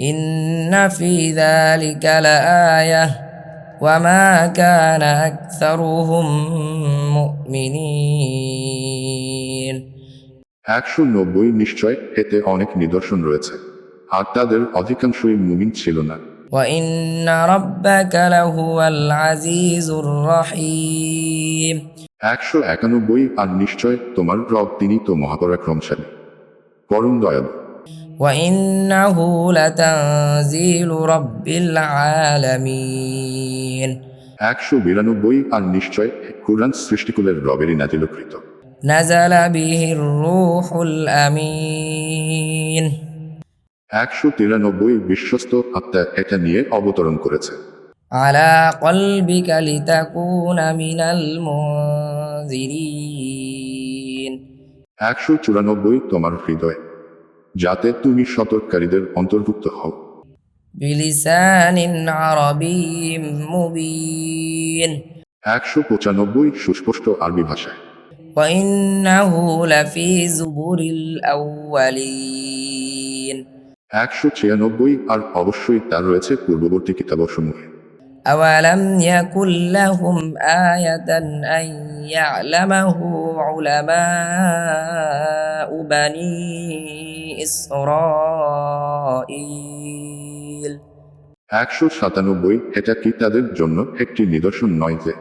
إن في ذلك لآية وما كان أكثرهم مؤمنين একশো নব্বই নিশ্চয় এতে অনেক নিদর্শন রয়েছে আর তাদের অধিকাংশই মুমিন ছিল না وإن ربك لهو العزيز الرحيم একশো একানব্বই আর নিশ্চয় তোমার রব তিনি তো মহাপরাক্রমশালী পরম দয়ালু وإنه لتنزيل رب العالمين একশো বিরানব্বই আর নিশ্চয় কুরআন সৃষ্টিকুলের রবেরই নাজিলকৃত نزل به الروح الأمين একশো তিরানব্বই বিশ্বস্ত আত্মা এটা নিয়ে অবতরণ করেছে على قلبك لتكون من المنذرين একশো চুরানব্বই তোমার হৃদয় যাতে তুমি সতর্ককারীদের অন্তর্ভুক্ত হও بلسان عربي مبين একশো পঁচানব্বই সুস্পষ্ট আরবি ভাষায় وإنه لفي زبر الأولين একশো ছিয়ানব্বই আর অবশ্যই তার রয়েছে পূর্ববর্তী কিতাবসমূহে أولم يكن لهم آية أن يعلمه علماء بني إسرائيل একশো সাতানব্বই এটা কি তাদের জন্য একটি নিদর্শন নয় যে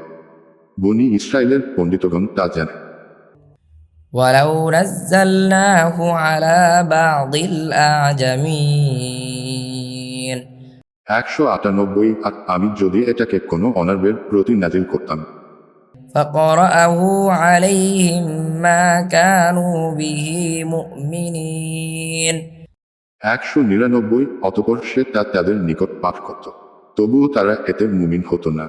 বনি ইসরায়েলের পণ্ডিতগণ তা জানে ولو نزلناه على بعض الأعجمين একশো আটানব্বই আর আমি যদি এটাকে কোনো অনার্বের প্রতি নাজিল করতাম فقرأه عليهم ما كانوا به مؤمنين একশো নিরানব্বই অতপর সে তা তাদের নিকট পাঠ করত তবুও তারা এতে মুমিন হতো না